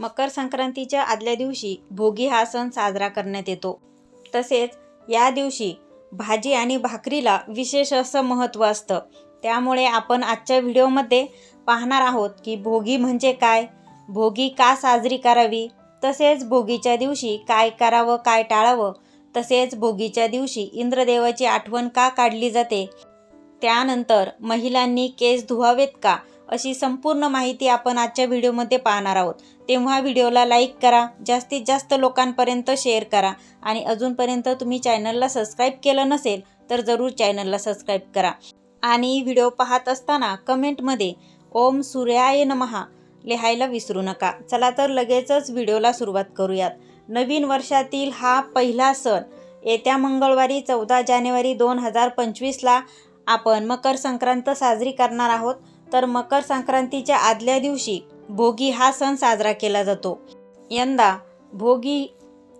मकर संक्रांतीच्या आदल्या दिवशी भोगी हा सण साजरा करण्यात येतो. तसेच या दिवशी भाजी आणि भाकरीला विशेष असं महत्त्व असतं. त्यामुळे आपण आजच्या व्हिडिओमध्ये पाहणार आहोत की भोगी म्हणजे काय भोगी का साजरी करावी तसेच भोगीच्या दिवशी काय करावं काय टाळावं तसेच भोगीच्या दिवशी इंद्रदेवाची आठवण का काढली जाते त्यानंतर महिलांनी केस धुवावेत का अशी संपूर्ण माहिती आपण आजच्या व्हिडिओमध्ये पाहणार आहोत. तेव्हा व्हिडिओला लाईक करा जास्तीत जास्त लोकांपर्यंत शेअर करा आणि अजूनपर्यंत तुम्ही चॅनलला सबस्क्राईब केलं नसेल तर जरूर चॅनलला सबस्क्राईब करा. आणि व्हिडिओ पाहत असताना कमेंटमध्ये ओम सूर्याय नमहा लिहायला विसरू नका. चला तर लगेचच व्हिडिओला सुरुवात करूयात. नवीन वर्षातील हा पहिला सण येत्या मंगळवारी चौदा जानेवारी दोन हजार पंचवीसला आपण मकर संक्रांत साजरी करणार आहोत. तर मकर संक्रांतीच्या आदल्या दिवशी भोगी हा सण साजरा केला जातो. यंदा भोगी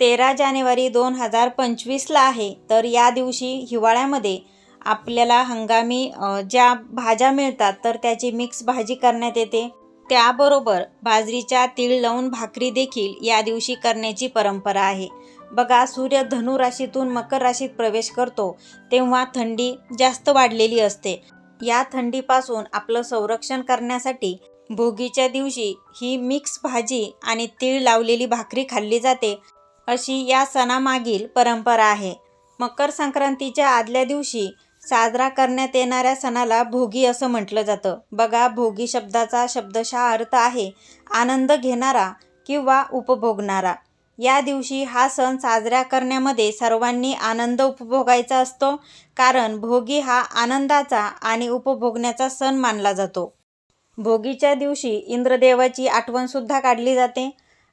तेरा जानेवारी दोन हजार पंचवीसला आहे. तर या दिवशी हिवाळ्यामध्ये आपल्याला हंगामी ज्या भाज्या मिळतात तर त्याची मिक्स भाजी करण्यात येते. त्याबरोबर बाजरीच्या तीळ लावून भाकरी देखील या दिवशी करण्याची परंपरा आहे. बघा सूर्य धनु राशीतून मकर राशीत प्रवेश करतो तेव्हा थंडी जास्त वाढलेली असते. या थंडीपासून आपलं संरक्षण करण्यासाठी भोगीच्या दिवशी ही मिक्स भाजी आणि तीळ लावलेली भाकरी खाल्ली जाते अशी या सणामागील परंपरा आहे. मकर संक्रांतीच्या आदल्या दिवशी साजरा करण्यात येणाऱ्या सणाला भोगी असं म्हटलं जातं. बघा भोगी शब्दाचा शब्दशः अर्थ आहे आनंद घेणारा किंवा उपभोगणारा. या दिवशी हा सण साजरा करण्यामध्ये सर्वांनी आनंद उपभोगायचा असतो कारण भोगी हा आनंदाचा आणि उपभोगण्याचा सण मानला जातो. भोगीच्या दिवशी इंद्रदेवाची आठवणसुद्धा काढली जाते.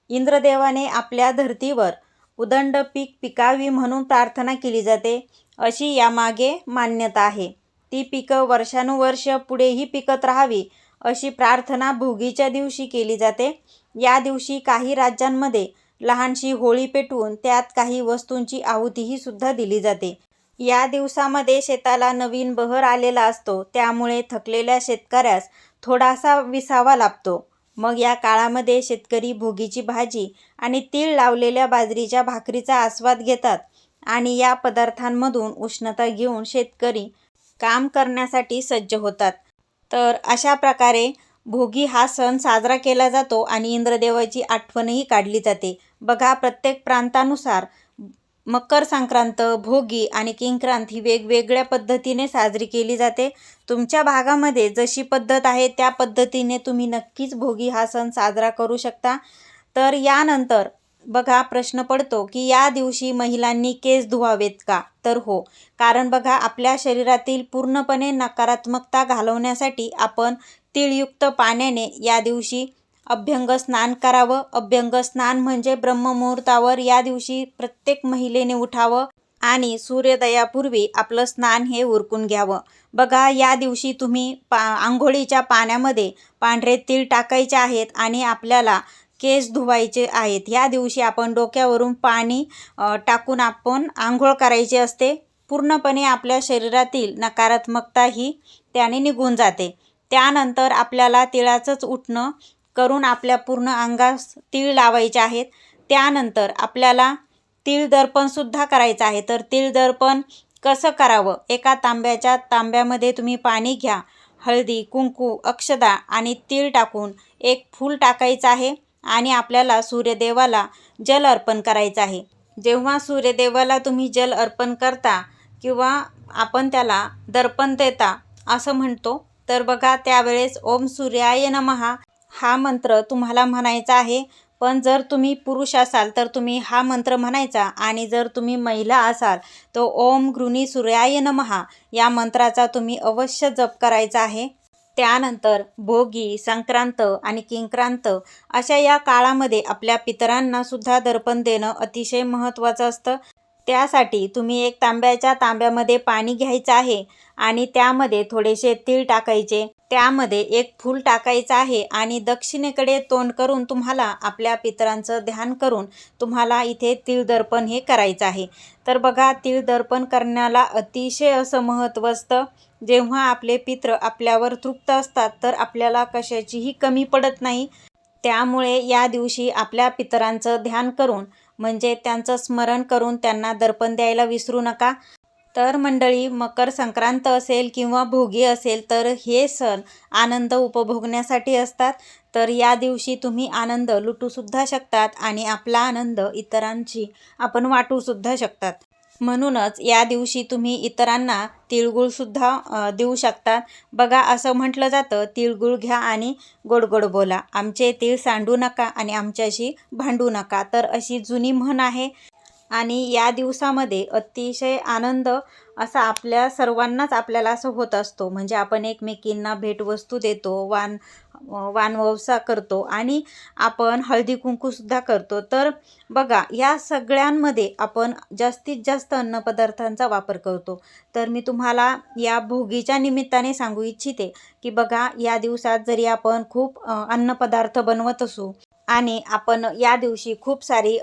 इंद्रदेवाने आपल्या धर्तीवर उदंड पीक पिकावी म्हणून प्रार्थना केली जाते अशी यामागे मान्यता आहे. ती पिकं वर्षानुवर्ष पुढेही पिकत राहावी अशी प्रार्थना भोगीच्या दिवशी केली जाते. या दिवशी काही राज्यांमध्ये लहानशी होळी पेटवून त्यात काही वस्तूंची आहुतीही सुद्धा दिली जाते. या दिवसामध्ये शेताला नवीन बहर आलेला असतो त्यामुळे थकलेल्या शेतकऱ्यास थोडासा विसावा लाभतो मग या काळामध्ये शेतकरी भोगीची भाजी आणि तीळ लावलेल्या बाजरीच्या भाकरीचा आस्वाद घेतात आणि या पदार्थांमधून उष्णता घेऊन शेतकरी काम करण्यासाठी सज्ज होतात. तर अशा प्रकारे भोगी हा सण साजरा केला जातो आणि इंद्रदेवाची आठवणही काढली जाते. बघा प्रत्येक प्रांतानुसार मकर संक्रांत भोगी आणि किंक्रांत ही वेगवेगळ्या पद्धतीने साजरी केली जाते. तुमच्या भागामध्ये जशी पद्धत आहे त्या पद्धतीने तुम्ही नक्कीच भोगी हा सण साजरा करू शकता. तर यानंतर बघा प्रश्न पडतो की या दिवशी महिलांनी केस धुवावेत का? तर हो. कारण बघा आपल्या शरीरातील पूर्णपणे नकारात्मकता घालवण्यासाठी आपण तिळयुक्त पाण्याने या दिवशी अभ्यंग स्नान करावं. अभ्यंग स्नान म्हणजे ब्रह्ममुहूर्तावर या दिवशी प्रत्येक महिलेने उठावं आणि सूर्योदयापूर्वी आपलं स्नान हे उरकून घ्यावं. बघा या दिवशी तुम्ही पा आंघोळीच्या पाण्यामध्ये पांढरे तीळ टाकायचे आहेत आणि आपल्याला केस धुवायचे आहेत. या दिवशी आपण डोक्यावरून पाणी टाकून आपण आंघोळ करायची असते. पूर्णपणे आपल्या शरीरातील नकारात्मकता ही त्याने निघून जाते. त्यानंतर आपल्याला तिळाचंच उठणं करून आपल्या पूर्ण अंगास तीळ लावायचे आहेत. त्यानंतर आपल्याला तीळ दर्पणसुद्धा करायचं आहे. तर तीळ दर्पण कसं करावं? एका तांब्याच्या तांब्यामध्ये तुम्ही पाणी घ्या हळदी कुंकू अक्षदा आणि तीळ टाकून एक फूल टाकायचं आहे आणि आपल्याला सूर्यदेवाला जल अर्पण करायचं आहे. जेव्हा सूर्यदेवाला तुम्ही जल अर्पण करता किंवा आपण त्याला दर्पण देता असं म्हणतो तर बघा त्यावेळेस ओम सूर्याय नमहा हा मंत्र तुम्हाला म्हणायचा आहे. पण जर तुम्ही पुरुष असाल तर तुम्ही हा मंत्र म्हणायचा. आणि जर तुम्ही महिला असाल तर ओम गृणी सूर्याय नमहा या मंत्राचा तुम्ही अवश्य जप करायचा आहे. त्यानंतर भोगी संक्रांत आणि किंक्रांत अशा या काळामध्ये आपल्या पितरांना सुद्धा दर्पण देणं अतिशय महत्त्वाचं असतं. त्यासाठी तुम्ही एक तांब्याच्या तांब्यामध्ये पाणी घ्यायचं आहे आणि त्यामध्ये थोडेसे तीळ टाकायचे. त्यामध्ये एक फूल टाकायचं आहे आणि दक्षिणेकडे तोंड करून तुम्हाला आपल्या पितरांचं ध्यान करून तुम्हाला इथे तीळ दर्पण हे करायचं आहे. तर बघा तीळ दर्पण करण्याला अतिशय असं महत्त्व असतं. जेव्हा आपले पित्र आपल्यावर तृप्त असतात तर आपल्याला कशाचीही कमी पडत नाही. त्यामुळे या दिवशी आपल्या पितरांचं ध्यान करून म्हणजे त्यांचं स्मरण करून त्यांना दर्पण द्यायला विसरू नका. तर मंडळी मकर संक्रांत असेल किंवा भोगी असेल तर हे सण आनंद उपभोगण्यासाठी असतात. तर या दिवशी तुम्ही आनंद लुटूसुद्धा शकतात आणि आपला आनंद इतरांशी आपण वाटूसुद्धा शकतात. म्हणूनच या दिवशी तुम्ही इतरांना तिळगुळसुद्धा देऊ शकतात. बघा असं म्हटलं जातं तिळगुळ घ्या आणि गोड गोड बोला. आमचे तीळ सांडू नका आणि आमच्याशी भांडू नका. तर अशी जुनी म्हण आहे. आणि या दिवसामध्ये अतिशय आनंद असा आपल्या सर्वांनाच आपल्याला असं होत असतो. म्हणजे आपण एकमेकींना भेटवस्तू देतो वान वानवसा करतो आणि आपण हळदी कुंकूसुद्धा करतो. तर बघा या सगळ्यांमध्ये आपण जास्तीत जास्त अन्नपदार्थांचा वापर करतो. तर मी तुम्हाला या भोगीच्या निमित्ताने सांगू इच्छिते की बघा या दिवसात जरी आपण खूप अन्नपदार्थ बनवत असू आणि आपण या दिवशी खूप सारी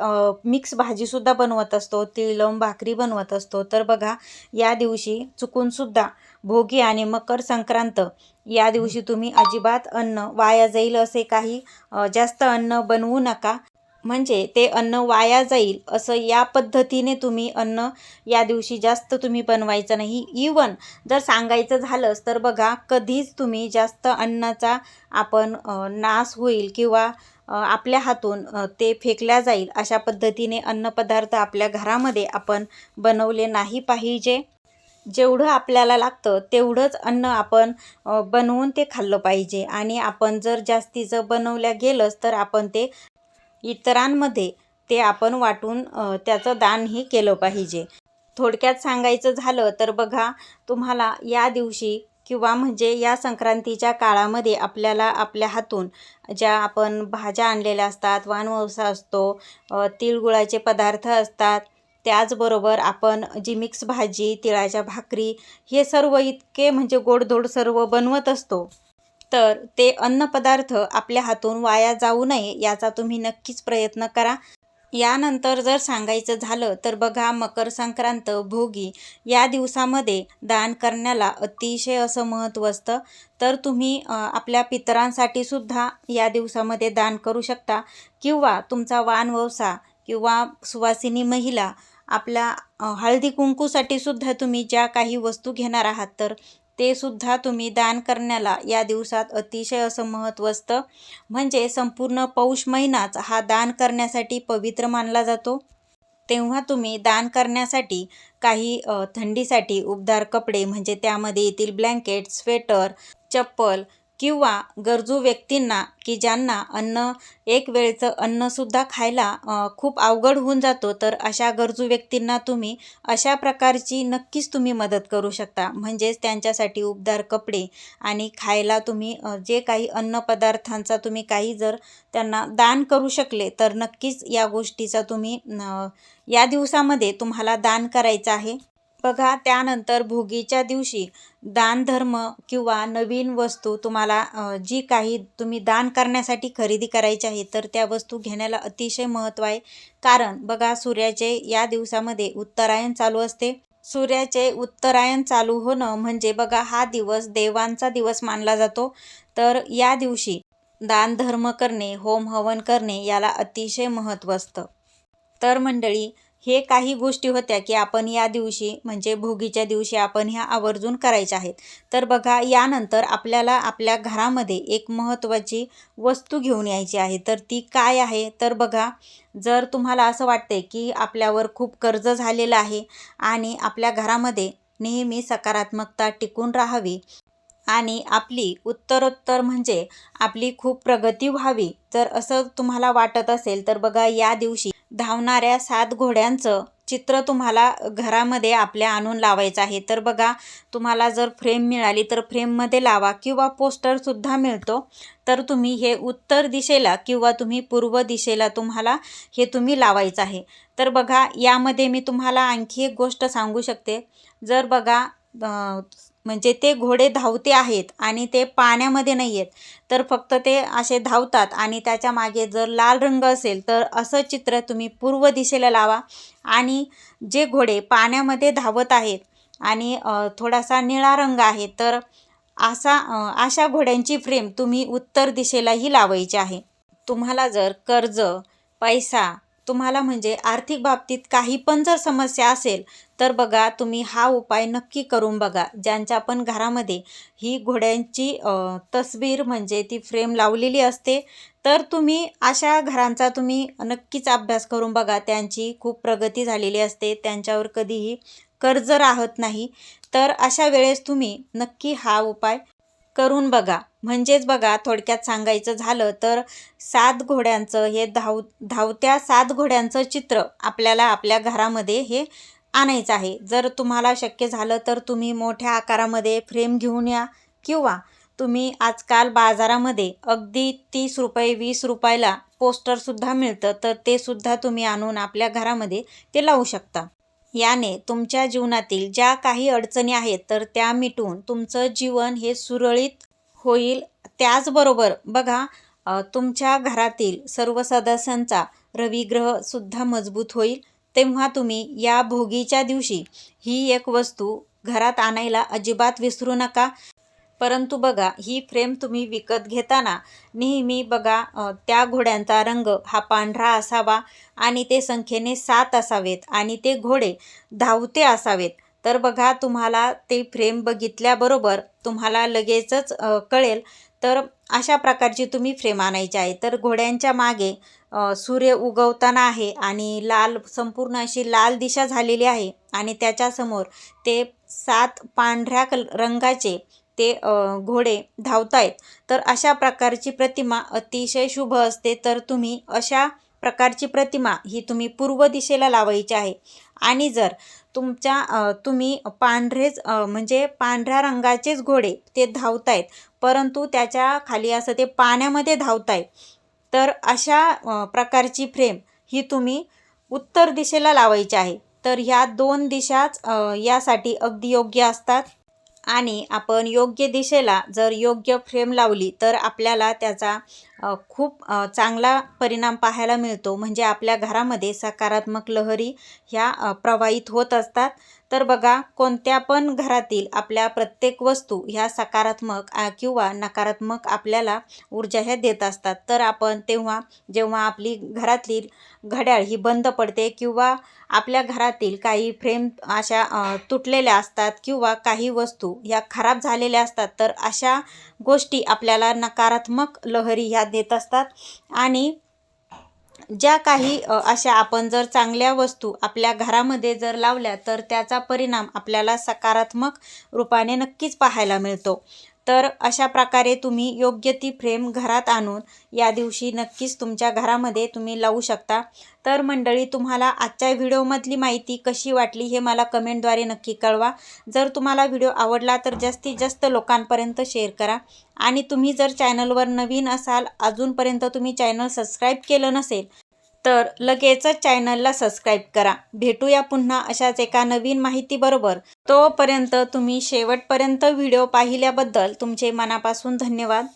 मिक्स भाजीसुद्धा बनवत असतो तिळम भाकरी बनवत असतो तर बघा या दिवशी चुकूनसुद्धा भोगी आणि मकर संक्रांत या दिवशी तुम्ही अजिबात अन्न वाया जाईल असे काही जास्त अन्न बनवू नका. म्हणजे ते अन्न वाया जाईल असं या पद्धतीने तुम्ही अन्न या दिवशी जास्त तुम्ही बनवायचं नाही. इवन जर सांगायचं झालंच तर बघा कधीच तुम्ही जास्त अन्नाचा आपण नाश होईल किंवा आपल्या हातून ते फेकल्या जाईल अशा पद्धतीने अन्नपदार्थ आपल्या घरामध्ये आपण बनवले नाही पाहिजे. जेवढं आपल्याला लागतं तेवढंच अन्न आपण बनवून ते खाल्लं पाहिजे. आणि आपण जर जास्तीचं बनवल्या गेलंच तर आपण ते इतरांमध्ये ते आपण वाटून त्याचं दानही केलं पाहिजे. थोडक्यात सांगायचं झालं तर बघा तुम्हाला या दिवशी किंवा म्हणजे या संक्रांतीच्या काळामध्ये आपल्याला आपल्या हातून ज्या आपण भाज्या आणलेल्या असतात वानवसा असतो तिळगुळाचे पदार्थ असतात त्याचबरोबर आपण जी मिक्स भाजी तिळाच्या भाकरी हे सर्व इतके म्हणजे गोडधोड सर्व बनवत असतो तर ते अन्नपदार्थ आपल्या हातून वाया जाऊ नये याचा तुम्ही नक्कीच प्रयत्न करा. यानंतर जर सांगायचं झालं तर बघा मकर संक्रांत भोगी या दिवसामध्ये दान करण्याला अतिशय असं महत्त्व असतं. तर तुम्ही आपल्या पितरांसाठी सुद्धा या दिवसामध्ये दान करू शकता किंवा तुमचा वानवसा किंवा सुवासिनी महिला आपल्या हळदी कुंकूसाठी सुद्धा तुम्ही ज्या काही वस्तू घेणार आहात तर ते सुद्धा तुम्ही दान करण्याला या दिवसात अतिशय असं महत्त्व असतं. म्हणजे संपूर्ण पौष महिनाच हा दान करण्यासाठी पवित्र मानला जातो. तेव्हा तुम्ही दान करण्यासाठी काही थंडीसाठी उबदार कपडे म्हणजे त्यामध्ये येतील ब्लँकेट स्वेटर चप्पल किंवा गरजू व्यक्तींना की ज्यांना अन्न एक वेळचं अन्नसुद्धा खायला खूप अवघड होऊन जातो तर अशा गरजू व्यक्तींना तुम्ही अशा प्रकारची नक्कीच तुम्ही मदत करू शकता. म्हणजेच त्यांच्यासाठी उबदार कपडे आणि खायला तुम्ही जे काही अन्नपदार्थांचा तुम्ही काही जर त्यांना दान करू शकले तर नक्कीच या गोष्टीचा तुम्ही या दिवसामध्ये तुम्हाला दान करायचं आहे. बघा त्यानंतर भोगीच्या दिवशी दानधर्म किंवा नवीन वस्तू तुम्हाला जी काही तुम्ही दान करण्यासाठी खरेदी करायची आहे तर त्या वस्तू घेण्याला अतिशय महत्त्व आहे. कारण बघा सूर्याचे या दिवसामध्ये उत्तरायण चालू असते. सूर्याचे उत्तरायण चालू होणं म्हणजे बघा हा दिवस देवांचा दिवस मानला जातो. तर या दिवशी दानधर्म करणे होम हवन करणे याला अतिशय महत्त्व असतं. तर मंडळी हे काही गोष्टी होत्या की आपण या दिवशी म्हणजे भोगीच्या दिवशी आपण ह्या आवर्जून करायच्या आहेत. तर बघा यानंतर आपल्याला आपल्या घरामध्ये एक महत्त्वाची वस्तू घेऊन यायची आहे. तर ती काय आहे? तर बघा जर तुम्हाला असं वाटते की आपल्यावर खूप कर्ज झालेलं आहे आणि आपल्या घरामध्ये नेहमी सकारात्मकता टिकून राहावी आणि आपली उत्तरोत्तर म्हणजे आपली खूप प्रगती व्हावी तर असं तुम्हाला वाटत असेल तर बघा या दिवशी धावणाऱ्या सात घोड्यांचं चित्र तुम्हाला घरामध्ये आपल्या आणून लावायचं आहे. तर बघा तुम्हाला जर फ्रेम मिळाली तर फ्रेममध्ये लावा किंवा पोस्टरसुद्धा मिळतो. तर तुम्ही हे उत्तर दिशेला किंवा तुम्ही पूर्व दिशेला तुम्हाला हे तुम्ही लावायचं आहे. तर बघा यामध्ये मी तुम्हाला आणखी एक गोष्ट सांगू शकते. जर बघा म्हणजे ते घोडे धावते आहेत आणि ते पाण्यामध्ये नाही आहेत. तर फक्त ते असे धावतात आणि त्याच्यामागे जर लाल रंग असेल तर असं चित्र तुम्ही पूर्व दिशेला लावा आणि जे घोडे पाण्यामध्ये धावत आहेत आणि थोडासा निळा रंग आहे तर असा अशा घोड्यांची फ्रेम तुम्ही उत्तर दिशेलाही लावायची आहे. तुम्हाला जर कर्ज पैसा तुम्हाला म्हणजे आर्थिक बाबतीत काही पण जर समस्या असेल तर बघा तुम्ही हा उपाय नक्की करून बघा. ज्यांच्या पण घरामध्ये ही घोड्यांची तस्वीर म्हणजे ती फ्रेम लावलेली असते तर तुम्ही अशा घरांचा तुम्ही नक्कीच अभ्यास करून बघा. त्यांची खूप प्रगती झालेली असते त्यांच्यावर कधीही कर्ज राहत नाही. तर अशा वेळेस तुम्ही नक्की हा उपाय करून बघा. म्हणजेच बघा थोडक्यात सांगायचं झालं तर सात घोड्यांचं हे धाव धावत्या सात घोड्यांचं चित्र आपल्याला आपल्या घरामध्ये हे आणायचं आहे. जर तुम्हाला शक्य झालं तर तुम्ही मोठ्या आकारामध्ये फ्रेम घेऊन या किंवा तुम्ही आजकाल बाजारामध्ये अगदी तीस रुपये वीस रुपयाला पोस्टरसुद्धा मिळतं तर ते सुद्धा तुम्ही आणून आपल्या घरामध्ये ते लावू शकता. याने तुमच्या जीवनातील ज्या काही अडचणी आहेत तर त्या मिटून तुमचं जीवन हे सुरळीत होईल. त्याचबरोबर बघा तुमच्या घरातील सर्व सदस्यांचा रविग्रह सुद्धा मजबूत होईल. तेव्हा तुम्ही या भोगीच्या दिवशी ही एक वस्तू घरात आणायला अजिबात विसरू नका. परंतु बघा ही फ्रेम तुम्ही विकत घेताना नेहमी बघा त्या घोड्यांचा रंग हा पांढरा असावा आणि ते संख्येने सात असावेत आणि ते घोडे धावते असावेत. तर बघा तुम्हाला ते फ्रेम बघितल्याबरोबर तुम्हाला लगेचच कळेल. तर अशा प्रकारची तुम्ही फ्रेम आणायची आहे. तर घोड्यांच्या मागे सूर्य उगवताना आहे आणि लाल संपूर्ण अशी लाल दिशा झालेली आहे आणि त्याच्यासमोर ते सात पांढऱ्या कल रंगाचे ते घोडे धावतायत. तर अशा प्रकारची प्रतिमा अतिशय शुभ असते. तर तुम्ही अशा प्रकारची प्रतिमा ही तुम्ही पूर्व दिशेला लावायची आहे. आणि जर तुमच्या तुम्ही पांढरेच म्हणजे पांढऱ्या रंगाचेच घोडे ते धावतायत परंतु त्याच्याखाली असं ते पाण्यामध्ये धावताय तर अशा प्रकारची फ्रेम ही तुम्ही उत्तर दिशेला लावायची आहे. तर ह्या दोन दिशाच यासाठी अगदी योग्य असतात. आणि आपण योग्य दिशेला जर योग्य फ्रेम लावली तर आपल्याला त्याचा खूप चांगला परिणाम पाहायला मिळतो. म्हणजे आपल्या घरामध्ये सकारात्मक लहरी ह्या प्रवाहित होत असतात. तर बघा कोणत्या पण घरातील आपल्या प्रत्येक वस्तू ह्या सकारात्मक किंवा नकारात्मक आपल्याला ऊर्जा ह्या देत असतात. तर आपण तेव्हा जेव्हा आपली घरातली घड्याळ ही बंद पडते किंवा आपल्या घरातील काही फ्रेम अशा तुटलेल्या असतात किंवा काही वस्तू ह्या खराब झालेल्या असतात तर अशा गोष्टी आपल्याला नकारात्मक लहरी ह्या देत असतात. आणि ज्या काही अशा आपण जर चांगल्या वस्तू आपल्या घरामध्ये जर लावल्या तर त्याचा परिणाम आपल्याला सकारात्मक रूपाने नक्कीच पाहायला मिळतो. तर अशा प्रकारे तुम्ही योग्य ती फ्रेम घरात आणून या दिवशी नक्कीच तुमच्या घरामध्ये तुम्ही लावू शकता. तर मंडळी तुम्हाला आजच्या व्हिडिओमधली माहिती कशी वाटली हे मला कमेंटद्वारे नक्की कळवा. जर तुम्हाला व्हिडिओ आवडला तर जास्तीत जास्त लोकांपर्यंत शेअर करा. आणि तुम्ही जर चॅनलवर नवीन असाल अजूनपर्यंत तुम्ही चॅनल सबस्क्राईब केलं नसेल तर लगेचच चॅनलला सबस्क्राईब करा. भेटूया पुन्हा अशाच एका नवीन माहितीबरोबर. तोपर्यंत तुम्ही शेवटपर्यंत व्हिडिओ पाहिल्याबद्दल तुमचे मनापासून धन्यवाद.